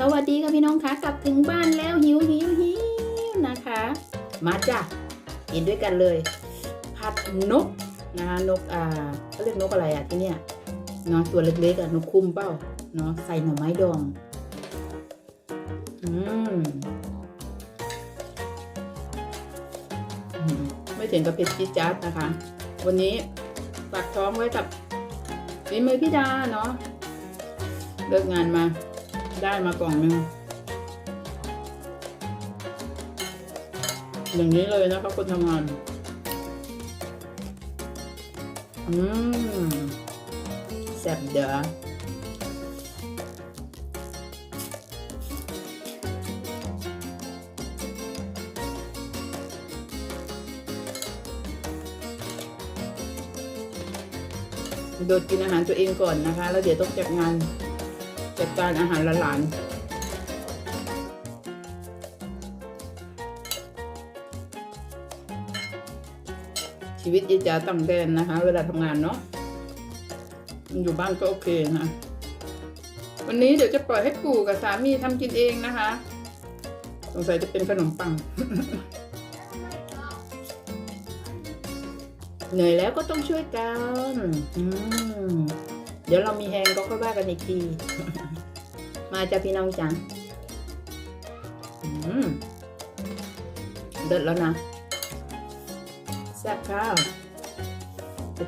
สวัสดีค่ะพี่น้องคะกลับถึงบ้านแล้วหิวหิวหิวนะคะ มาจ้ะกินด้วยกันเลย ผัดนกนะคะนกอ่าเขาเรียกนกอะไรอะที่เนี่ยเนาะตัวเล็กๆอะนกคุ้มเป้าเนาะใส่หน่อไม้ดองอืมอืมไม่ถึงกับเผ็ดจี๊ดจ๊าดนะคะ วันนี้ฝากท้องไว้กับฝีมือพี่ดาเนาะเลิกงานมา ได้มากล่องหนึงอย่างนี้เลยนะคะคนทำงาน อืมแซ่บเด้อโดดกินอาหารตัวเองก่อนนะคะ แล้วเดี๋ยวต้องจัดงาน จัดการอาหารหลานชีวิตยายจ๋าต่างแดนนะคะ เวลาทำงานเนาะอยู่บ้านก็โอเคนะ วันนี้เดี๋ยวจะปล่อยให้ปู่กับสามีทำกินเองนะคะ สงสัยจะเป็นขนมปังเหนื่อยแล้วก็ต้องช่วยกัน เดี๋ยวเรามีแฮงก็ค่อยว่ากันอีกที มาจ้ะพี่น้องจังอืมเด็ดแล้วนะแซ่บข้าว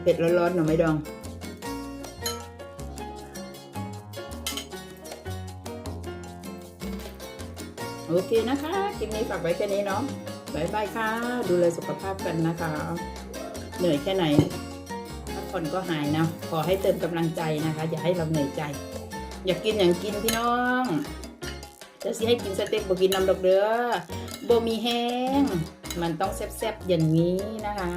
เผ็ดร้อนๆหน่อยไหมดองโอเคนะคะ คลิปนี้ฝากไว้แค่นี้เนาะบายบายค่ะ ดูแลสุขภาพกันนะคะ เหนื่อยแค่ไหนพักผ่อนก็หายนะ ขอให้เติมกำลังใจนะคะ อย่าให้เราเหนื่อยใจ อยากกินอย่างกินพี่น้องจะสิให้กินสเต็กบ่กินน้ำดอกเด้อบ่มีแห้ง มันต้องแซ่บๆอย่างนี้นะคะ